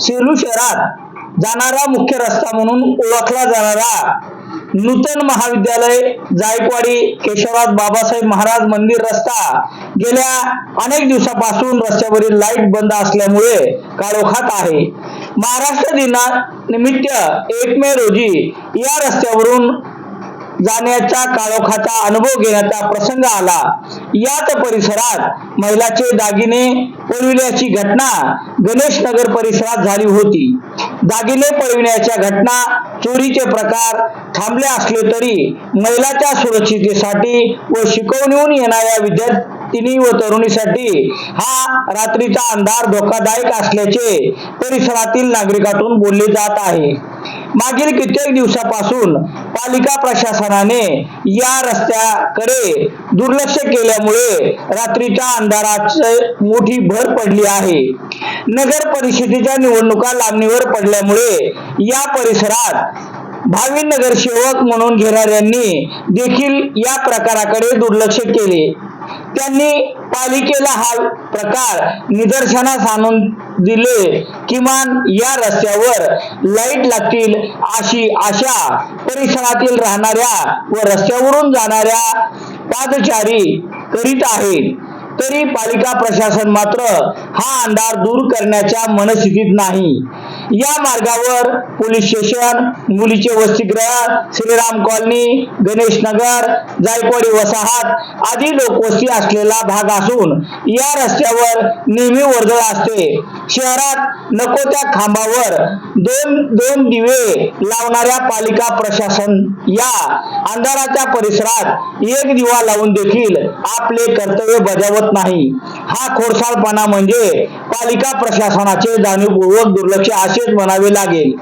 सेलू शहरात जाणारा मुख्य रस्ता म्हणून ओळखला जाणारा नूतन महाविद्यालय जायकवाडी केशवराज बाबासाहेब महाराज मंदिर रस्ता गेल्या अनेक दिवसापासून रस्त्यावरील लाइट बंद असल्यामुळे काळोखात आहे. महाराष्ट्र दिना निमित्त एक मे रोजी या रस्त्यावरून जाण्याचा काळोखाचा अनुभव घेण्याचा प्रसंग आला. याच परिसरात महिलाचे दागिने पळविल्याची घटना गणेश नगर परिसरात झाली होती. दागिने पळविण्याच्या घटना चोरीचे प्रकार थांबले असले तरी महिलाच्या सुरक्षितेसाठी व शिकवणीहून येणाऱ्या विद्यार्थिनी व तरुणीसाठी हा रात्रीचा अंधार धोकादायक असल्याचे परिसरातील नागरिकातून बोलले जात आहे. मागील कित्येक दिवसापासून पालिका प्रशासनाने या रस्त्याकडे दुर्लक्ष केल्यामुळे रात्रीच्या अंधाराची मोठी भर पडली आहे. नगर परिषदेच्या निवडणुका लांबणीवर पडल्यामुळे या परिसरात भावी नगरसेवक म्हणून घेणाऱ्यांनी देखील या प्रकाराकडे दुर्लक्ष केले. त्यांनी पालिकेला हा प्रकार निदर्शनास आणून दिले. किमान या रस्त्यावर लाइट लागतील अशी आशा परिसरातील राहणाऱ्या व रस्त्यावरून जाणाऱ्या पादचारी करीत आहेत. तरी पालिका प्रशासन मात्र हा अंधार दूर करण्याच्या मनस्थितीत नाही. या मार्गावर पोलीस स्टेशन मुलीचे वसतिगृह श्रीराम कॉलनी गणेश नगर जायकवाडी वसाहत आदी लोकवस्ती असलेला भाग असून या रस्त्यावर नेहमी वर्दळ असते. शहरात नको त्या खांबावर दोन दोन दिवे लावणाऱ्या पालिका प्रशासन या अंधाराच्या परिसरात एक दिवा लावून देखील आपले कर्तव्य बजावत नाही. हा खोडसाळपणा म्हणजे पालिका प्रशासनाचे जाणीवपूर्वक दुर्लक्ष असेच म्हणावे लागेल.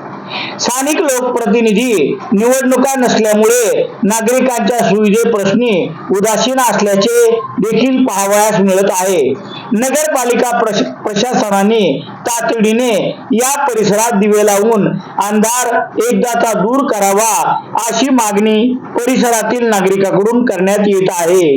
स्थानिक लोकप्रतिनिधी निवडणुका नसल्यामुळे नागरिकांच्या सुविधे प्रश्नी उदासीन असल्याचे देखील पाहावयास मिळत आहे. नगरपालिका प्रश प्रशासनाने तातडीने या परिसरात दिवे लावून अंधार एकदाचा दूर करावा अशी मागणी परिसरातील नागरिकांकडून करण्यात येत आहे.